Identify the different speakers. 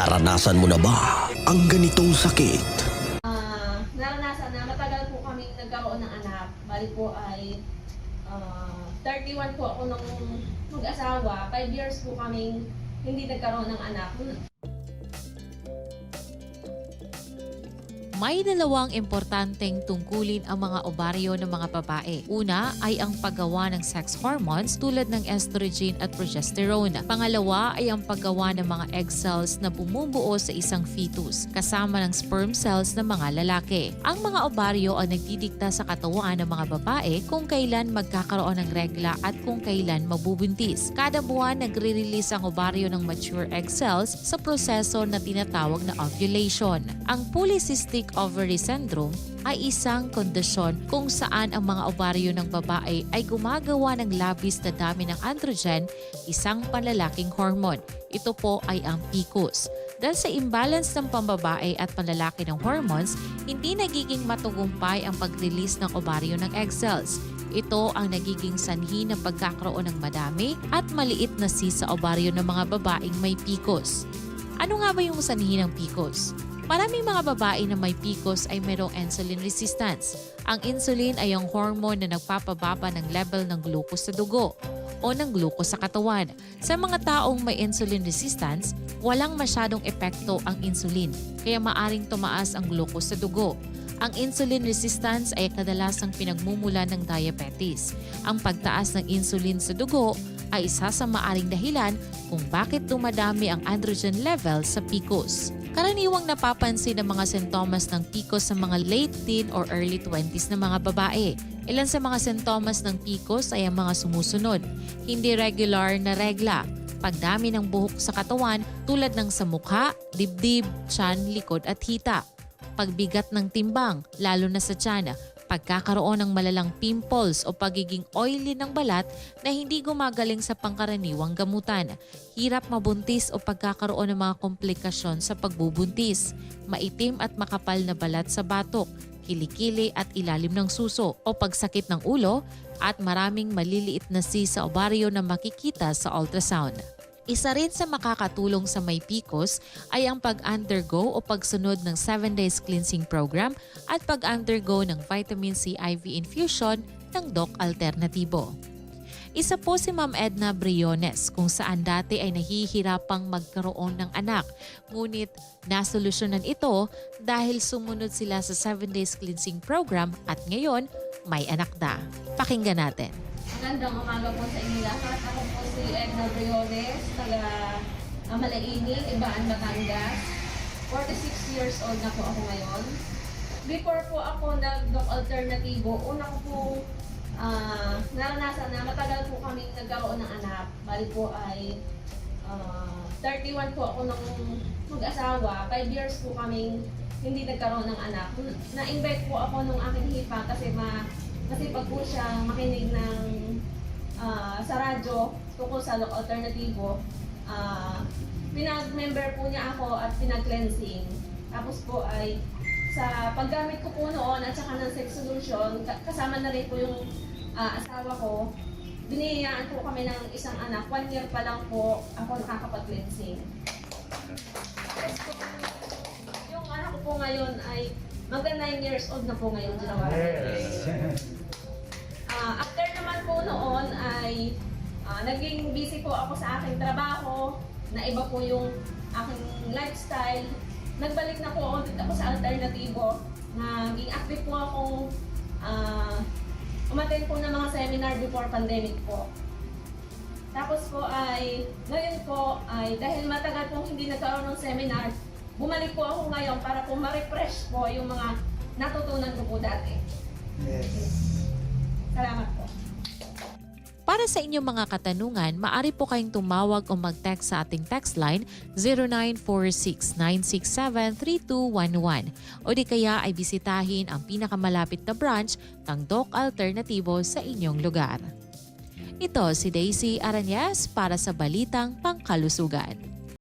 Speaker 1: Naranasan mo na ba ang ganitong sakit?
Speaker 2: Ah, naranasan na matagal po kaming nagkaroon ng anak. Bali po ay ah, 31 po ako nung mag-asawa. 5 years po kaming hindi nagkaroon ng anak.
Speaker 3: May dalawang importanteng tungkulin ang mga ovaryo ng mga babae. Una ay ang paggawa ng sex hormones tulad ng estrogen at progesterone. Pangalawa ay ang paggawa ng mga egg cells na bumubuo sa isang fetus kasama ng sperm cells ng mga lalaki. Ang mga ovaryo ang nagdidikta sa katawan ng mga babae kung kailan magkakaroon ng regla at kung kailan mabubuntis. Kada buwan nagre-release ang ovaryo ng mature egg cells sa proseso na tinatawag na ovulation. Ang polycystic ovary syndrome ay isang kondisyon kung saan ang mga ovaryo ng babae ay gumagawa ng labis na dami ng androgen, isang panlalaking hormone. Ito po ay ang PCOS. Dahil sa imbalance ng pambabae at panlalaki ng hormones, hindi nagiging matugumpay ang pag-release ng ovaryo ng egg cells. Ito ang nagiging sanhi ng pagkakaroon ng madami at maliit na cyst sa ovaryo ng mga babaeng may PCOS. Ano nga ba yung sanhi ng PCOS? Maraming mga babae na may PCOS ay mayroong insulin resistance. Ang insulin ay ang hormone na nagpapababa ng level ng glucose sa dugo o ng glucose sa katawan. Sa mga taong may insulin resistance, walang masyadong epekto ang insulin, kaya maaring tumaas ang glucose sa dugo. Ang insulin resistance ay kadalasang pinagmumula ng diabetes. Ang pagtaas ng insulin sa dugo ay isa sa maaring dahilan kung bakit dumadami ang androgen level sa PCOS. Karaniwang napapansin ang mga sintomas ng PCOS sa mga late teen or early 20s na mga babae. Ilan sa mga sintomas ng PCOS ay ang mga sumusunod. Hindi regular na regla, pagdami ng buhok sa katawan tulad ng sa mukha, dibdib, tiyan, likod at hita. Pagbigat ng timbang, lalo na sa tiyan, pagkakaroon ng malalang pimples o pagiging oily ng balat na hindi gumagaling sa pangkaraniwang gamutan, hirap mabuntis o pagkakaroon ng mga komplikasyon sa pagbubuntis, maitim at makapal na balat sa batok, kilikili at ilalim ng suso o pagsakit ng ulo at maraming maliliit na cyst sa ovaryo na makikita sa ultrasound. Isa rin sa makakatulong sa may PCOS ay ang pag-undergo o pagsunod ng 7 days cleansing program at pag-undergo ng vitamin C IV infusion ng Doc Alternatibo. Isa po si Ma'am Edna Briones kung saan dati ay nahihirapang magkaroon ng anak. Ngunit nasolusyonan ito dahil sumunod sila sa 7 days cleansing program at ngayon may anak na. Pakinggan natin.
Speaker 2: Magandang umaga po sa inyo lahat. Ako po si Edna Briones, taga uh, Malaini, Ibaan, Batangas. 46 years old na po ako ngayon. Before po ako nag-doc alternativo, una ko po ah, naranasan na matagal po kami nagkaroon ng anak. Bali po ay ah, 31 po ako nung mag-asawa. 5 years po kaming hindi nagkaroon ng anak. Na-invite po ako nung aking hipa kasi ma kasi pag po siya makinig ng sa radyo tungkol sa look alternativo, ah, pinag-member po niya ako at pinag-cleansing. Tapos po ay sa paggamit ko po noon at saka ng sex solution, ka- kasama na rin po yung ah, asawa ko, biniyayaan po kami ng isang anak. One year pa lang po ako nakakapag-cleansing. Yung anak ko po ngayon ay magka 9 years old na po ngayon. Ginawa Ah, aking trabaho, na iba po yung aking lifestyle. Nagbalik na po ako dito ako sa alternatibo. Naging active po akong uh, umattend po ng mga seminar before pandemic po. Tapos po ay, ngayon po ay dahil matagal pong hindi nagkaroon ng seminar, bumalik po ako ngayon para po ma-refresh po yung mga natutunan ko po dati. Salamat po.
Speaker 3: Para sa inyong mga katanungan, maaari po kayong tumawag o mag-text sa ating text line 0946-967-3211 o di kaya ay bisitahin ang pinakamalapit na branch ng Doc Alternativo sa inyong lugar. Ito si Daisy Aranyas para sa Balitang Pangkalusugan.